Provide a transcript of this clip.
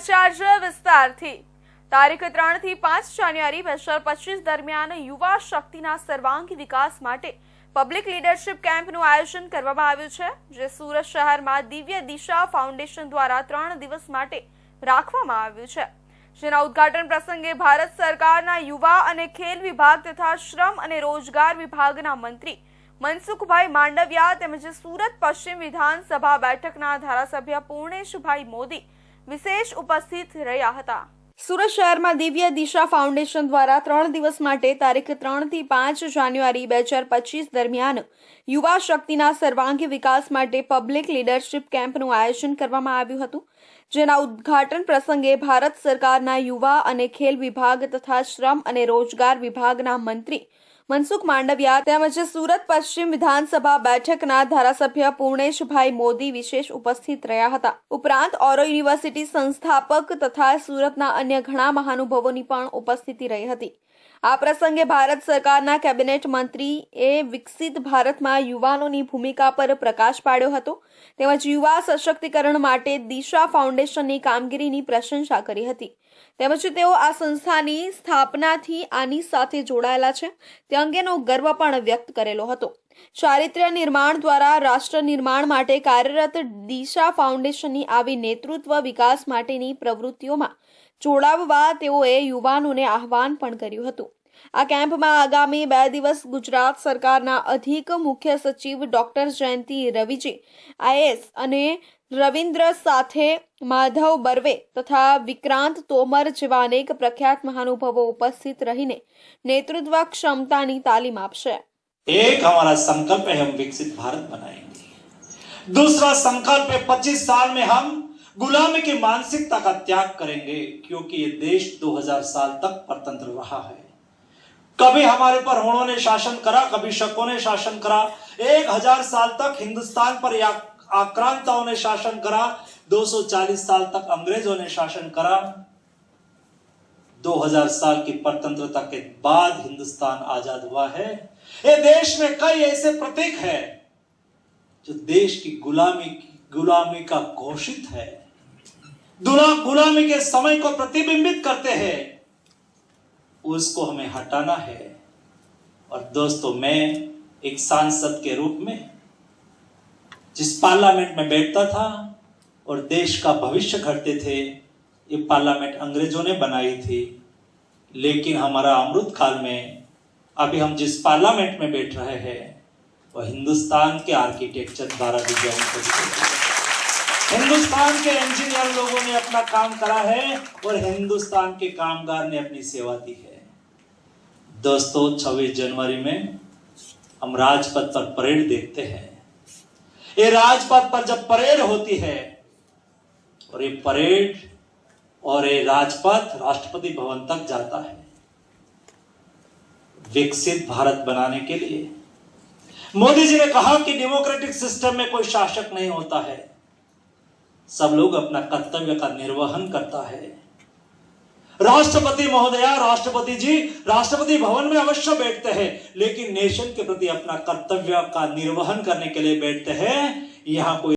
સમાચાર વિસ્તારથી. તારીખ ત્રણથી પાંચ જાન્યુઆરી બે હજાર પચીસ દરમિયાન યુવા શક્તિના સર્વાંગી વિકાસ માટે પબ્લિક લીડરશિપ કેમ્પનું આયોજન કરવામાં આવ્યું છે, જે સુરત શહેરમાં દિવ્ય દિશા ફાઉન્ડેશન દ્વારા ત્રણ દિવસ માટે રાખવામાં આવ્યું છે. જેના ઉદ્ઘાટન પ્રસંગે ભારત સરકારના યુવા અને ખેલ વિભાગ તથા શ્રમ અને રોજગાર વિભાગના મંત્રી મનસુખભાઈ માંડવિયા તેમજ સુરત પશ્ચિમ વિધાનસભા બેઠકના ધારાસભ્ય પૂર્ણેશભાઈ મોદી વિશેષ ઉપસ્થિત રહ્યા હતા. સુરત શહેરમાં દિવ્ય દિશા ફાઉન્ડેશન દ્વારા ત્રણ દિવસ માટે તારીખ ત્રણથી પાંચ જાન્યુઆરી બે હજાર પચીસ દરમિયાન યુવા શક્તિના સર્વાંગી વિકાસ માટે પબ્લિક લીડરશિપ કેમ્પનું આયોજન કરવામાં આવ્યું હતું, જેના ઉદ્ઘાટન પ્રસંગે ભારત સરકારના યુવા અને ખેલ વિભાગ તથા શ્રમ અને રોજગાર વિભાગના મંત્રી મનસુખ માંડવિયા તેમજ સુરત પશ્ચિમ વિધાનસભા બેઠકના ધારાસભ્ય પૂર્ણેશભાઈ મોદી વિશેષ ઉપસ્થિત રહ્યા હતા. ઉપરાંત ઓરો યુનિવર્સિટી સંસ્થાપક તથા સુરતના અન્ય ઘણા મહાનુભાવોની પણ ઉપસ્થિતિ રહી હતી. આ પ્રસંગે ભારત સરકારના કેબિનેટ મંત્રી એ વિકસિત ભારતમાં યુવાનોની ભૂમિકા પર પ્રકાશ પાડ્યો હતો. તેમજ યુવા સશક્તિકરણ માટે દિશા ફાઉન્ડેશનની કામગીરીની પ્રશંસા કરી હતી. તેમજ તેઓ આ સંસ્થાની સ્થાપનાથી આની સાથે જોડાયેલા છે. તે અંગેનો ગર્વ પણ વ્યક્ત કરેલો હતો. ચારિત્ર્ય નિર્માણ દ્વારા રાષ્ટ્ર નિર્માણ માટે કાર્યરત દિશા ફાઉન્ડેશનની આવી નેતૃત્વ વિકાસ માટેની પ્રવૃત્તિઓમાં જોડાવવા તેઓએ યુવાનોને આહવાન પણ કર્યું હતું. આ કેમ્પમાં આગામી બે દિવસ ગુજરાત સરકારના અધિક મુખ્ય સચિવ ડોક્ટર જયંતિ રવિજી આઈએસ અને રવિન્દ્ર સાથે માધવ બર્વે તથા વિક્રાંત તોમર જેવા અનેક પ્રખ્યાત મહાનુભાવો ઉપસ્થિત રહીને નેતૃત્વ ક્ષમતાની તાલીમ આપશે. एक हमारा संकल्प है, हम विकसित भारत बनाएँगे। दूसरा संकल्प है 25 साल में हम गुलामी की मानसिकता का त्याग करेंगे, क्योंकि ये देश 2000 साल तक परतंत्र रहा है। कभी हमारे पर होड़ों ने शासन करा, कभी शकों ने शासन करा। एक हज़ार साल तक हिंदुस्तान पर आक्रांताओं ने शासन करा 240 साल तक अंग्रेज़ों ने शासन करा। 2000 साल की परतंत्रता के बाद हिंदुस्तान आज़ाद हुआ है। ये देश में कई ऐसे प्रतीक है जो देश की गुलामी गुलामी का घोषित है। दुला, गुलामी के समय को प्रतिबिंबित करते हैं। उसको हमें हटाना है। और दोस्तों, मैं एक सांसद के रूप में, जिस पार्लियामेंट में बैठता था और देश का भविष्य घटते थे ये पार्लियामेंट अंग्रेज़ों ने बनाई थी, लेकिन हमारा अमृत काल में अभी हम जिस पार्लियामेंट में बैठ रहे हैं, वह हिंदुस्तान के आर्किटेक्चर द्वारा डिज़ाइन करी हिंदुस्तान के इंजीनियर लोगों ने अपना काम करा है और हिंदुस्तान के कामगार ने अपनी सेवा दी है। दोस्तों 26 जनवरी में हम राजपथ पर परेड देखते हैं। ये राजपथ पर जब परेड होती है, और ये परेड और ये राजपथ राष्ट्रपति भवन तक जाता है। विकसित भारत बनाने के लिए। मोदी जी ने कहा कि डेमोक्रेटिक सिस्टम में कोई शासक नहीं होता है। सब लोग अपना कर्तव्य का निर्वहन करता है। राष्ट्रपति महोदया, राष्ट्रपति जी, राष्ट्रपति भवन में अवश्य बैठते हैं, लेकिन नेशन के प्रति अपना कर्तव्य का निर्वहन करने के लिए बैठते हैं। यहाँ कोई